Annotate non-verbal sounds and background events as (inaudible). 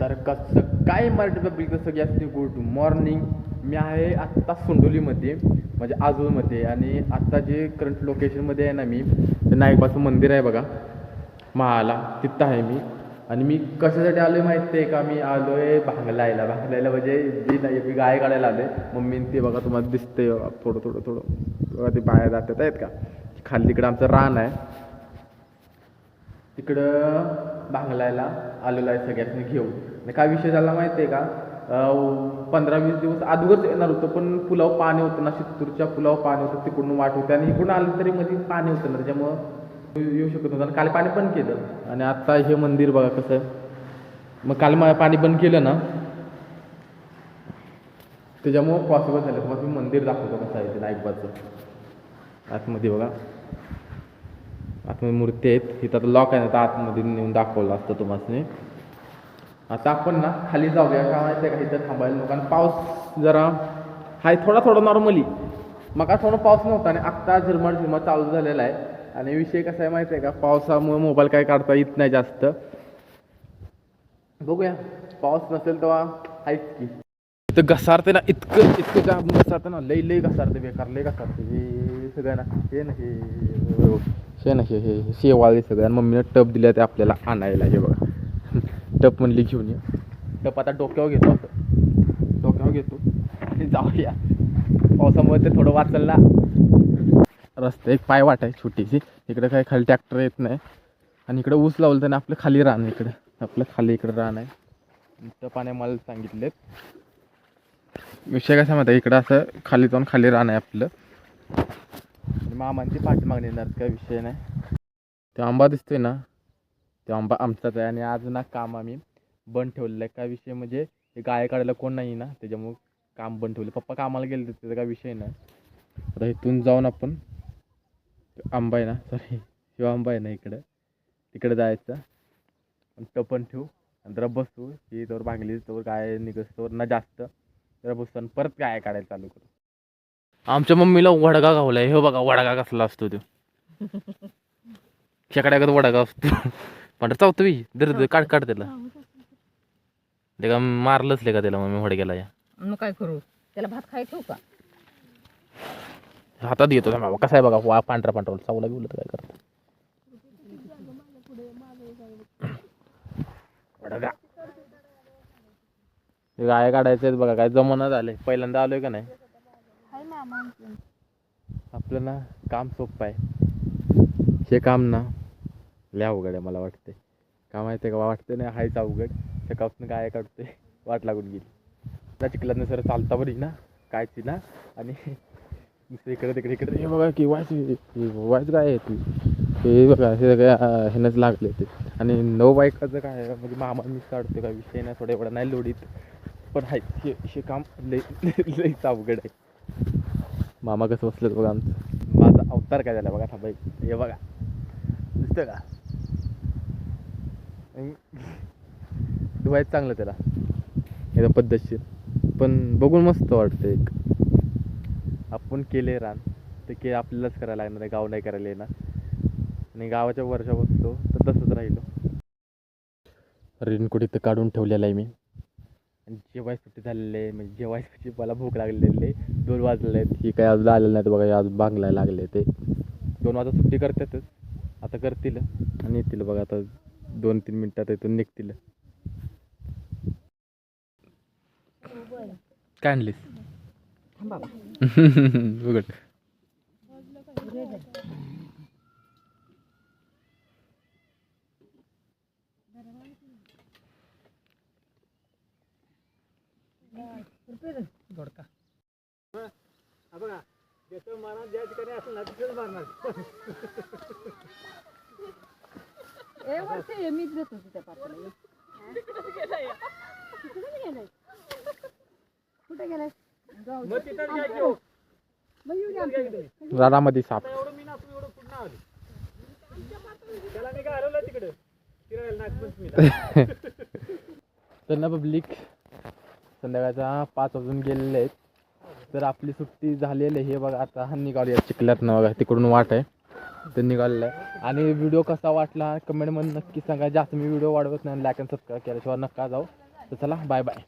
तर कसं काय मराठी पब्लिक सगळी असते गुड मॉर्निंग मी आहे आत्ता सोंडोलीमध्ये म्हणजे आजूमध्ये आणि आत्ता जे करंट लोकेशनमध्ये आहे ना मी ते नाईकबाचं मंदिर आहे बघा. महाला तिथं आहे मी. आणि मी कशासाठी आलो आहे माहिती आहे का? मी आलो आहे भांगलायला. भांगलायला म्हणजे जी नाही मी गाय काढायला आलो आहे मम्मी ते बघा तुम्हाला दिसते थोडं थोडं थोडं. बघा ते बाहेर जातात आहेत का? खाली तिकडं आमचं रान आहे. तिकडं भांगलायला आलेलो आहे सगळ्यांनी घेऊन. आणि काय विषय झाला माहिती आहे का पंधरा वीस दिवस अगोदरच येणार होतं पण पुलाव पाणी होतं ना शित्तूरच्या पुलाव पाणी होतं तिकडून वाट होते. आणि इकडून आलं तरी मध्ये पाणी होतं ना त्याच्यामुळं येऊ शकत नव्हतं. आणि काल पाणी बंद केलं. आणि आता हे मंदिर बघा कसं आहे. मग काल मा पाणी बंद केलं ना त्याच्यामुळं पॉसिबल झालं. तुम्हाला मी मंदिर दाखवतो कसं आहे ते नाईकबाचं आतमध्ये बघा. आतमध्ये मूर्ती आहेत. इथं आता लॉक आहे ना तर आतमध्ये नेऊन दाखवलं असतं तुम्हाला आता आपण ना खाली जाऊया का माहिती आहे का इथं थांबायला नको. आणि पाऊस जरा हाय थोडा थोडा नॉर्मली मग थोडा पाऊस नव्हता आणि आत्ता झिरमाट झिरमाट चालू झालेला आहे. आणि विषय कसा आहे माहिती आहे का? पावसामुळे मोबाईल काय काढता येत नाही जास्त. बघूया. पाऊस नसेल तेव्हा आहेच की. इथं घसारते ना इतकं इतकं जाम घसारते ना. लई लई घसारते बेकार लई घसारते. हे सगळं ना हे ना हे. हे ना हे हे हे शेवाळे सगळं आणि मम्मीनं टप दिल्या ते आपल्याला आणायला हे बघा. (laughs) टप म्हणली घेऊन ये. टप आता डोक्यावर घेतो असं. डोक्यावर घेतो. जाऊया. पावसामुळे ते थोडं वाचलला. रस्ता एक पाय वाट आहे छोटीशी. इकडे काय खाली ट्रॅक्टर येत नाही. आणि इकडे ऊस लावलं त्याने आपलं खाली रान आहे इकडं. आपलं खाली इकडं रान आहे. टप मला सांगितलेत. विषय कसा माहिती आहे? इकडं असं खाली जाऊन खाली रान आहे आपलं. आणि मामांची पाठीमागणी येणार काय विषय नाही. ते आंबा दिसतोय ना ते आंबा आमचाच आहे आणि आज ना काम आम्ही बंद ठेवलेलं आहे. काय विषय म्हणजे हे गाय काढायला कोण नाही ना त्याच्यामुळे काम बंद ठेवलं. पप्पा कामाला गेले त्याचा काय विषय नाही. आता इथून जाऊन आपण आंबा आहे ना सॉरी शिव आंबा आहे ना इकडं तिकडे जायचं. आणि टपन ठेवू. आणि जरा बसू ही तोवर भांगली तोवर गाय निघस तोवर ना जास्त तर बसतो आणि परत गाय काढायला चालू करू. आमच्या मम्मीला वडगा गावलाय. हे बघा वडगा कसला असतो तो. शेकड्यागत वडगा असतो. पण चावतो बी दर काढ काढ त्याला. ते का मारलंच ले का त्याला मम्मी वडग्याला या? मग काय करू? त्याला भात खाय ठेवू का? हातात घेतो बाबा. कसा आहे बघा वा पांढरा पांढरा चावला बिवलं काय करतो वडगा. गाय काढायचे बघा काय जमाना झाले पहिल्यांदा आलोय का नाही? आपलं ना काम सोपं आहे. हे काम ना लय अवघड आहे मला वाटते काम माहिती आहे का? वाटतं नाही हायच अवघड. सकाळपासून काय काढतोय (laughs) वाट लागून गेली. त्या चिखलातनं सर चालता बरी ना. कायची ना? आणि (laughs) दुसरी इकडे तिकडे इकडे. हे बघा की वायच वायच काय आहे ती? हे बघा हे सगळ्या ह्यानंच लागले ते. आणि नऊ बायकाचं काय आहे? म्हणजे मामा मीच काढतो काय? विषय नाही थोडा एवढा नाही लोडीत. पण हाय हे हे काम लई (laughs) लईच अवघड आहे. मामा कसं बसलं बघा आमचं. माझा अवतार काय झाला बघा थांबा. हे बघा. दिसतं का? धुवायचं चांगलं त्याला. एकदम पद्धतशीर. पण बघून मस्त वाटतं एक. आपण केले रान. ते के आपल्यालाच करायला लागणार आहे. गाव नाही करायला येणार. आणि गावाच्या वर्षा बसतो तर तसंच राहिलो. रेनकोट इथं काढून ठेवलेलं आहे मी. आणि जेवाय सुट्टी झालेली आहे म्हणजे जेवायची मला भूक लागलेली आहे दोन वाजलेले आहेत. ही काय अजून आलेलं नाही बघा हे आज बांगलाय लागले ते. दोन वाजता सुट्टी करतातच आता करतील. आणि येतील बघा आता दोन तीन मिनटात इथून निघतील. काय आणलीस? बाबा. (laughs) उघड. दोडका ए मीच देत होती त्या पात्राला कुठे गेलाय? जाऊ दे. मग येऊ दे आमच्या इकडे. रानामध्ये साप. तर ना पब्लिक संध्याकाळचा पाच वाजून गेलेले आहेत. तर आपली सुट्टी झालेली आहे. हे बघा आता हा निघाली चिखल्यात ना बघा तिकडून वाट आहे. ते निघालेलं आहे. आणि व्हिडिओ कसा वाटला कमेंटमध्ये नक्की सांगा. जास्त मी व्हिडिओ वाढवत नाही लाईक आणि सबस्क्राईब केल्याशिवाय नका जाऊ. तर चला बाय बाय